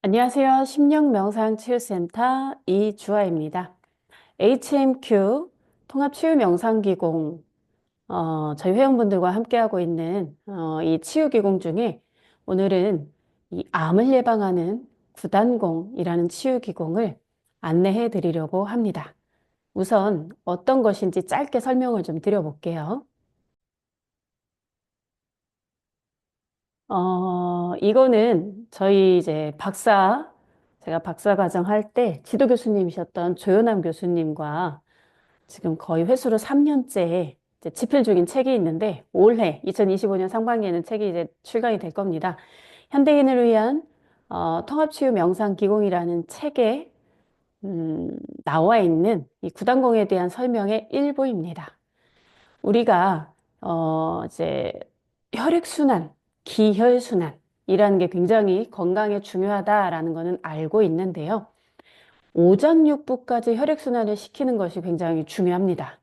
안녕하세요. 심령명상치유센터 이주아입니다. HMQ 통합치유명상기공 어, 저희 회원분들과 함께하고 있는 어, 이 치유기공 중에 오늘은 이 암을 예방하는 구단공이라는 치유기공을 안내해 드리려고 합니다. 우선 어떤 것인지 짧게 설명을 좀 드려볼게요. 어, 이거는 저희 이제 박사, 제가 박사 과정 할 때 지도 교수님이셨던 조연남 교수님과 지금 거의 회수로 3년째 이제 집필 중인 책이 있는데 올해 2025년 상반기에는 책이 이제 출간이 될 겁니다. 현대인을 위한 어, 통합치유 명상 기공이라는 책에 음, 나와 있는 이 구단공에 대한 설명의 일부입니다. 우리가 어, 이제 혈액순환, 기혈순환 이라는 게 굉장히 건강에 중요하다라는 것은 알고 있는데요. 오장육부까지 혈액순환을 시키는 것이 굉장히 중요합니다.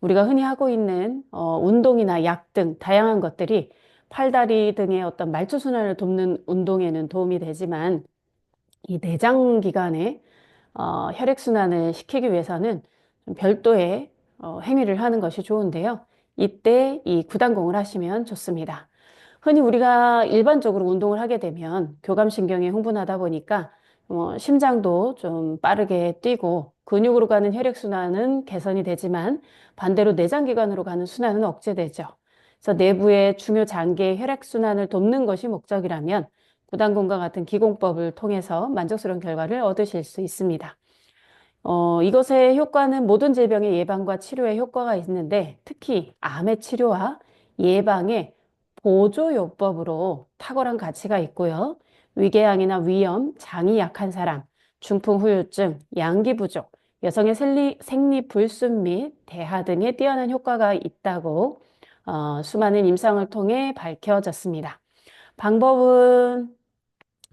우리가 흔히 하고 있는 어, 운동이나 약 등 다양한 것들이 팔다리 등의 어떤 말초순환을 돕는 운동에는 도움이 되지만 이 내장 기관에 어, 혈액순환을 시키기 위해서는 별도의 어, 행위를 하는 것이 좋은데요. 이때 이 구단공을 하시면 좋습니다. 흔히 우리가 일반적으로 운동을 하게 되면 교감신경이 흥분하다 보니까 어, 심장도 좀 빠르게 뛰고 근육으로 가는 혈액순환은 개선이 되지만 반대로 내장기관으로 가는 순환은 억제되죠. 그래서 내부의 중요 장기의 혈액순환을 돕는 것이 목적이라면 구단공과 같은 기공법을 통해서 만족스러운 결과를 얻으실 수 있습니다. 어, 이것의 효과는 모든 질병의 예방과 치료에 효과가 있는데 특히 암의 치료와 예방에 보조요법으로 탁월한 가치가 있고요. 위궤양이나 위염, 장이 약한 사람, 중풍 후유증, 양기 부족, 여성의 생리, 생리 불순 및 대하 등에 뛰어난 효과가 있다고 어, 수많은 임상을 통해 밝혀졌습니다. 방법은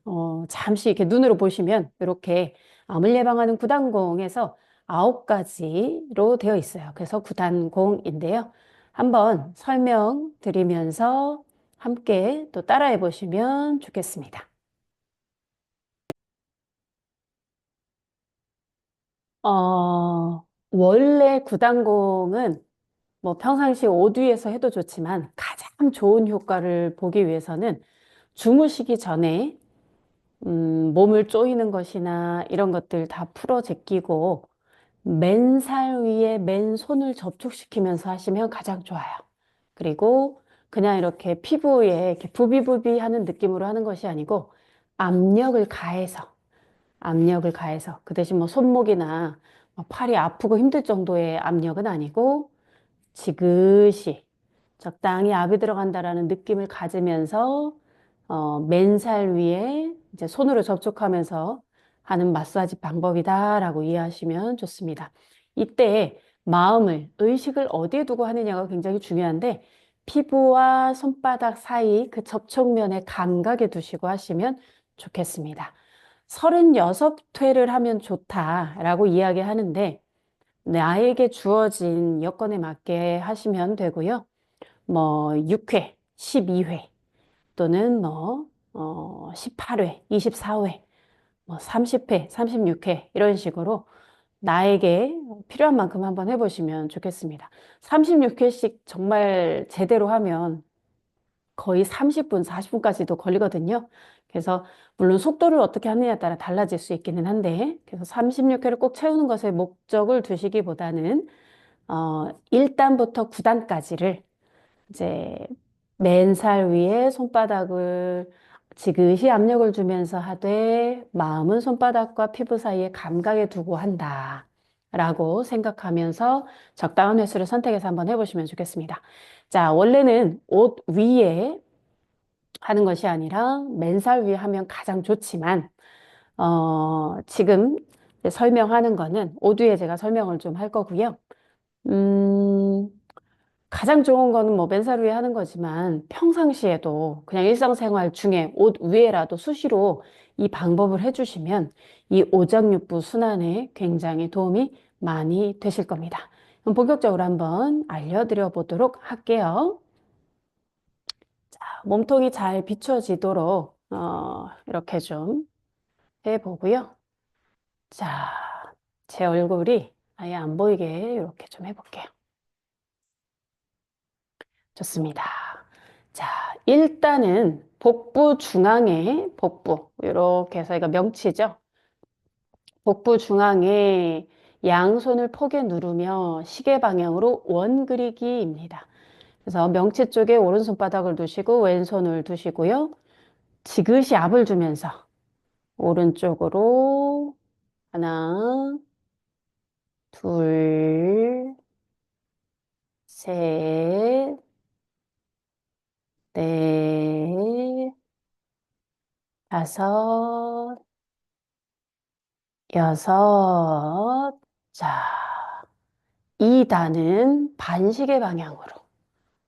어, 잠시 이렇게 눈으로 보시면 이렇게 암을 예방하는 구단공에서 아홉 가지로 되어 있어요. 그래서 구단공인데요. 한번 설명드리면서 함께 또 따라해 보시면 좋겠습니다. 어, 원래 구단공은 뭐 평상시 오두에서 해도 좋지만 가장 좋은 효과를 보기 위해서는 주무시기 전에 음, 몸을 조이는 것이나 이런 것들 다 풀어 제끼고 맨살 위에 맨손을 접촉시키면서 하시면 가장 좋아요. 그리고 그냥 이렇게 피부에 이렇게 부비부비 하는 느낌으로 하는 것이 아니고 압력을 가해서 압력을 가해서 그 대신 뭐 손목이나 뭐 팔이 아프고 힘들 정도의 압력은 아니고 지그시 적당히 압이 들어간다라는 느낌을 가지면서 어, 맨살 위에 이제 손으로 접촉하면서 하는 마사지 방법이다라고 이해하시면 좋습니다. 이때 마음을, 의식을 어디에 두고 하느냐가 굉장히 중요한데 피부와 손바닥 사이 그 접촉면의 감각에 두시고 하시면 좋겠습니다. 36회를 하면 좋다라고 이야기하는데 나에게 주어진 여건에 맞게 하시면 되고요. 뭐 6회, 12회 또는 뭐 어, 18회, 24회, 뭐 30회, 36회 이런 식으로 나에게 필요한 만큼 한번 해보시면 좋겠습니다. 36회씩 정말 제대로 하면 거의 30분, 40분까지도 걸리거든요. 그래서 물론 속도를 어떻게 하느냐에 따라 달라질 수 있기는 한데 그래서 36회를 꼭 채우는 것에 목적을 두시기보다는 어, 1단부터 9단까지를 이제 맨살 위에 손바닥을 지그시 압력을 주면서 하되 마음은 손바닥과 피부 사이에 감각에 두고 한다. 라고 생각하면서 적당한 횟수를 선택해서 한번 해보시면 좋겠습니다. 자, 원래는 옷 위에 하는 것이 아니라 맨살 위에 하면 가장 좋지만, 어, 지금 설명하는 거는 옷 위에 제가 설명을 좀 할 거고요. 음, 가장 좋은 거는 뭐 맨살 위에 하는 거지만 평상시에도 그냥 일상생활 중에 옷 위에라도 수시로 이 방법을 해주시면 이 오장육부 순환에 굉장히 도움이 많이 되실 겁니다. 그럼 본격적으로 한번 알려드려 보도록 할게요. 자, 몸통이 잘 비춰지도록 어, 이렇게 좀 해보고요. 자, 제 얼굴이 아예 안 보이게 이렇게 좀 해볼게요. 좋습니다. 자, 일단은 복부 중앙에 복부 이렇게 해서 이거 명치죠. 복부 중앙에 양손을 포개 누르며 시계 방향으로 원 그리기입니다. 그래서 명치 쪽에 오른손바닥을 두시고 왼손을 두시고요. 지그시 압을 주면서 오른쪽으로 하나, 둘, 셋, 넷, 다섯, 여섯. 자, 2단은 반시계 방향으로.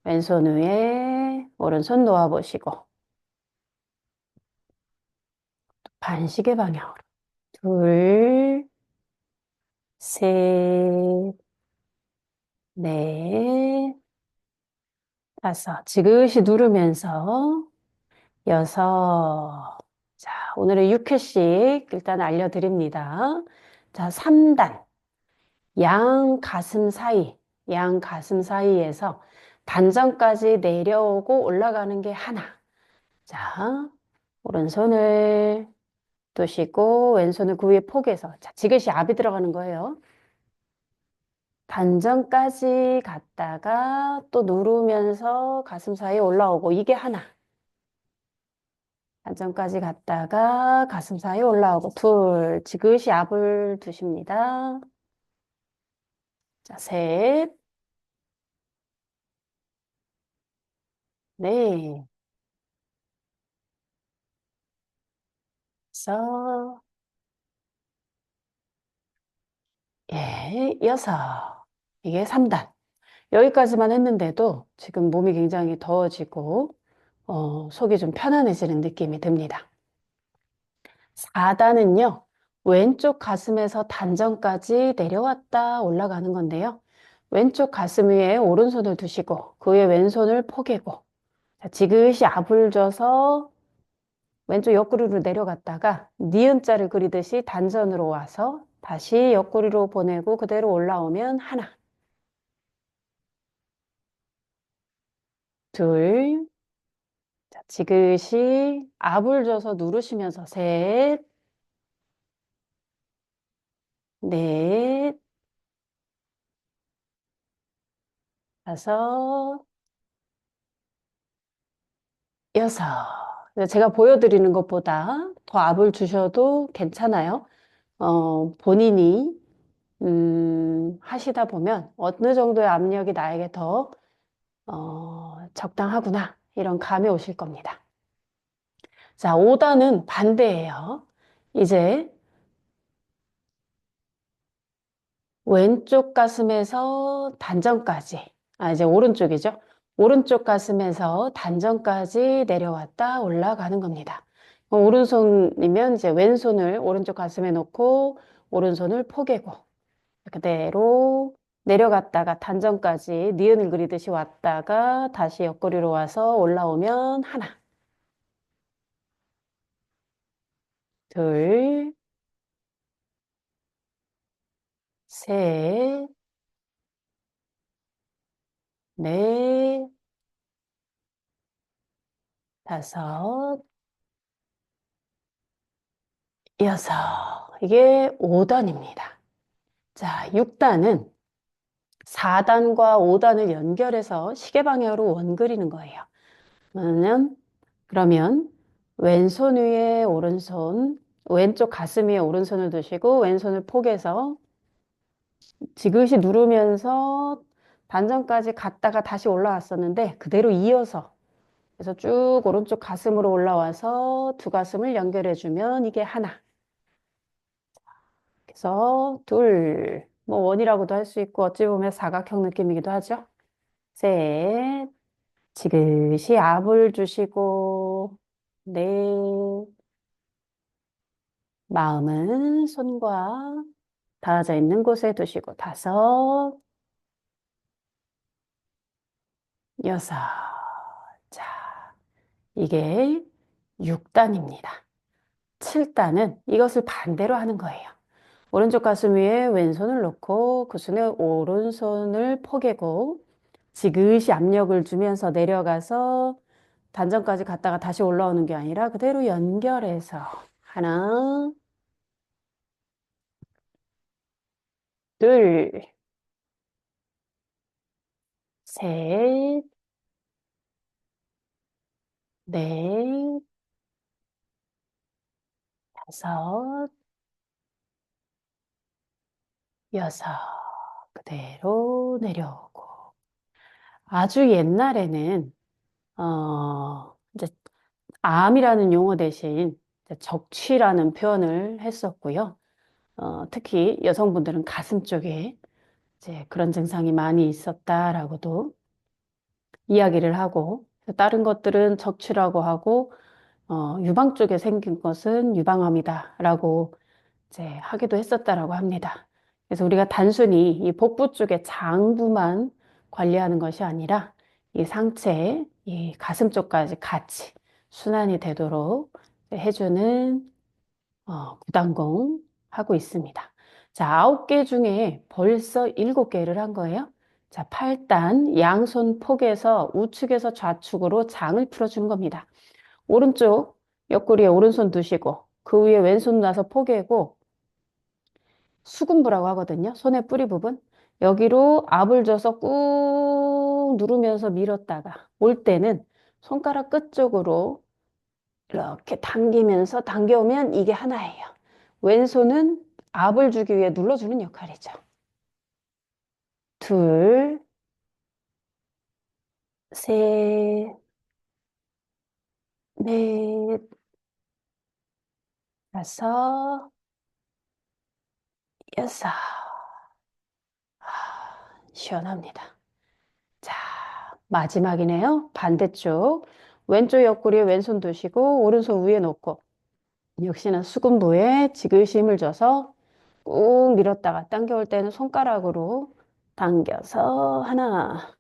왼손 위에 오른손 놓아보시고. 반시계 방향으로. 둘, 셋, 넷, 다섯. 지그시 누르면서 여섯. 자, 오늘은 6회씩 일단 알려드립니다. 자, 3단. 양 가슴 사이, 양 가슴 사이에서 단전까지 내려오고 올라가는 게 하나. 자, 오른손을 두시고 왼손을 그 위에 포개서 자, 지그시 압이 들어가는 거예요. 단전까지 갔다가 또 누르면서 가슴 사이에 올라오고 이게 하나. 단전까지 갔다가 가슴 사이에 올라오고 둘. 지그시 압을 두십니다. 자, 셋. 네. 다섯. 예, 여섯. 이게 3단. 여기까지만 했는데도 지금 몸이 굉장히 더워지고 어, 속이 좀 편안해지는 느낌이 듭니다. 4단은요. 왼쪽 가슴에서 단전까지 내려왔다 올라가는 건데요. 왼쪽 가슴 위에 오른손을 두시고 그 위에 왼손을 포개고 자, 지그시 압을 줘서 왼쪽 옆구리로 내려갔다가 니은자를 그리듯이 단전으로 와서 다시 옆구리로 보내고 그대로 올라오면 하나 둘 자, 지그시 압을 줘서 누르시면서 셋 넷, 다섯, 여섯. 제가 보여드리는 것보다 더 압을 주셔도 괜찮아요. 어, 본인이 음, 하시다 보면 어느 정도의 압력이 나에게 더 어, 적당하구나 이런 감이 오실 겁니다. 자, 5단은 반대예요. 이제 왼쪽 가슴에서 단전까지, 아, 이제 오른쪽이죠. 오른쪽 가슴에서 단전까지 내려왔다 올라가는 겁니다. 어, 오른손이면 이제 왼손을 오른쪽 가슴에 놓고 오른손을 포개고 그대로 내려갔다가 단전까지 니은을 그리듯이 왔다가 다시 옆구리로 와서 올라오면 하나 둘 셋, 넷, 다섯, 여섯. 이게 5단입니다. 자, 6단은 4단과 5단을 연결해서 시계 방향으로 원 그리는 거예요. 그러면, 그러면 왼손 위에 오른손, 왼쪽 가슴 위에 오른손을 두시고 왼손을 포개서 지그시 누르면서 단전까지 갔다가 다시 올라왔었는데 그대로 이어서 그래서 쭉 오른쪽 가슴으로 올라와서 두 가슴을 연결해주면 이게 하나. 그래서 둘, 뭐 원이라고도 할 수 있고 어찌 보면 사각형 느낌이기도 하죠. 셋, 지그시 압을 주시고 넷, 마음은 손과 닿아져 있는 곳에 두시고 다섯, 여섯. 자, 이게 6단입니다. 7단은 이것을 반대로 하는 거예요. 오른쪽 가슴 위에 왼손을 놓고 그 손에 오른손을 포개고 지그시 압력을 주면서 내려가서 단전까지 갔다가 다시 올라오는 게 아니라 그대로 연결해서 하나, 둘, 셋, 넷, 다섯, 여섯. 그대로 내려오고. 아주 옛날에는, 어, 이제 암이라는 용어 대신 적취라는 표현을 했었고요. 어, 특히 여성분들은 가슴 쪽에 이제 그런 증상이 많이 있었다라고도 이야기를 하고, 다른 것들은 적취라고 하고, 어, 유방 쪽에 생긴 것은 유방암이다라고 이제 하기도 했었다라고 합니다. 그래서 우리가 단순히 이 복부 쪽의 장부만 관리하는 것이 아니라 이 상체, 이 가슴 쪽까지 같이 순환이 되도록 해주는 어, 구단공 하고 있습니다. 자, 아홉 개 중에 벌써 일곱 개를 한 거예요. 자, 8단 양손 폭에서 우측에서 좌측으로 장을 풀어주는 겁니다. 오른쪽 옆구리에 오른손 두시고 그 위에 왼손 놔서 포개고 수금부라고 하거든요. 손의 뿌리 부분. 여기로 압을 줘서 꾹 누르면서 밀었다가 올 때는 손가락 끝 쪽으로 이렇게 당기면서 당겨오면 이게 하나예요. 왼손은 압을 주기 위해 눌러주는 역할이죠. 둘, 셋, 넷, 다섯, 여섯. 아, 시원합니다. 자, 마지막이네요. 반대쪽. 왼쪽 옆구리에 왼손 두시고 오른손 위에 놓고 역시나 수근부에 지그시 힘을 줘서 꾹 밀었다가 당겨올 때는 손가락으로 당겨서 하나,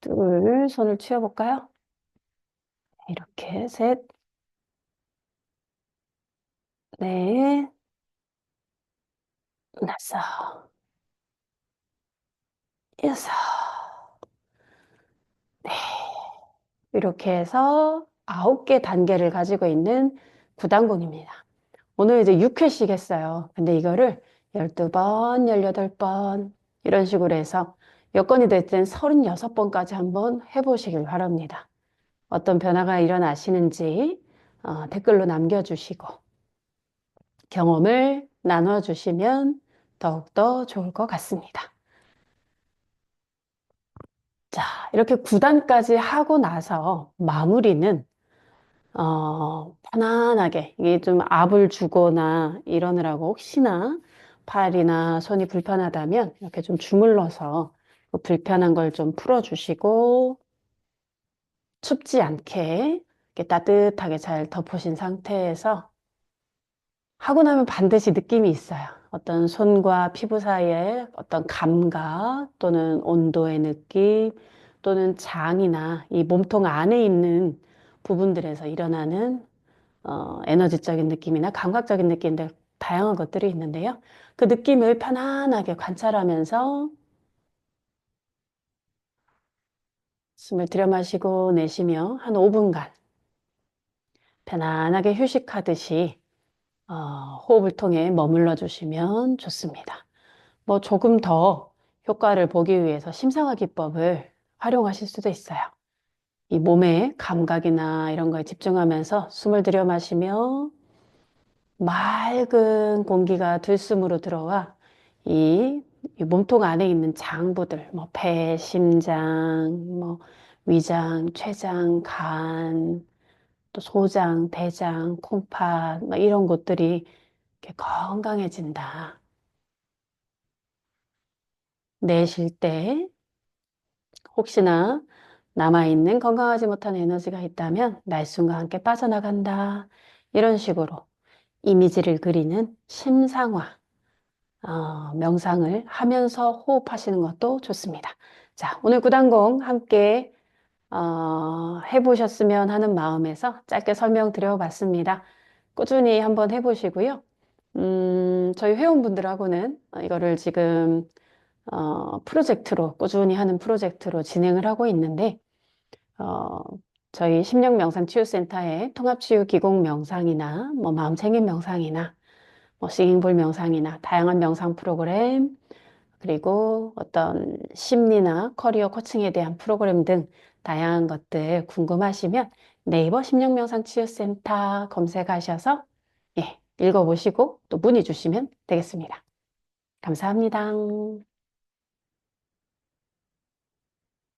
둘, 손을 치워볼까요? 이렇게 셋, 넷, 다섯, 여섯, 네. 이렇게 해서 아홉 개 단계를 가지고 있는 구단공입니다. 오늘 이제 6회씩 했어요. 근데 이거를 12번, 18번 이런 식으로 해서 여건이 될 땐 36번까지 한번 해보시길 바랍니다. 어떤 변화가 일어나시는지 어, 댓글로 남겨주시고 경험을 나눠주시면 더욱더 좋을 것 같습니다. 자, 이렇게 9단까지 하고 나서 마무리는 어, 편안하게 이게 좀 압을 주거나 이러느라고 혹시나 팔이나 손이 불편하다면 이렇게 좀 주물러서 그 불편한 걸 좀 풀어주시고 춥지 않게 따뜻하게 잘 덮으신 상태에서 하고 나면 반드시 느낌이 있어요. 어떤 손과 피부 사이에 어떤 감각 또는 온도의 느낌 또는 장이나 이 몸통 안에 있는 부분들에서 일어나는 어, 에너지적인 느낌이나 감각적인 느낌 등 다양한 것들이 있는데요. 그 느낌을 편안하게 관찰하면서 숨을 들여 마시고 내쉬며 한 5분간 편안하게 휴식하듯이 어, 호흡을 통해 머물러 주시면 좋습니다. 뭐 조금 더 효과를 보기 위해서 심상화 기법을 활용하실 수도 있어요. 이 몸의 감각이나 이런 거에 집중하면서 숨을 들여 마시며 맑은 공기가 들숨으로 들어와 이, 이 몸통 안에 있는 장부들, 뭐 폐, 심장, 뭐 위장, 췌장, 간, 또 소장, 대장, 콩팥, 뭐 이런 곳들이 이렇게 건강해진다. 내쉴 때 혹시나 남아있는 건강하지 못한 에너지가 있다면 날숨과 함께 빠져나간다. 이런 식으로 이미지를 그리는 심상화, 어, 명상을 하면서 호흡하시는 것도 좋습니다. 자, 오늘 구단공 함께 어, 해보셨으면 하는 마음에서 짧게 설명드려 봤습니다. 꾸준히 한번 해보시고요. 음, 저희 회원분들하고는 이거를 지금 어, 프로젝트로 꾸준히 하는 프로젝트로 진행을 하고 있는데 어, 저희 심령 명상 치유센터의 통합 치유 기공 명상이나 뭐 마음 챙김 명상이나 뭐 싱잉볼 명상이나 다양한 명상 프로그램 그리고 어떤 심리나 커리어 코칭에 대한 프로그램 등 다양한 것들 궁금하시면 네이버 심령명상 치유센터 검색하셔서 예, 읽어보시고 또 문의 주시면 되겠습니다. 감사합니다.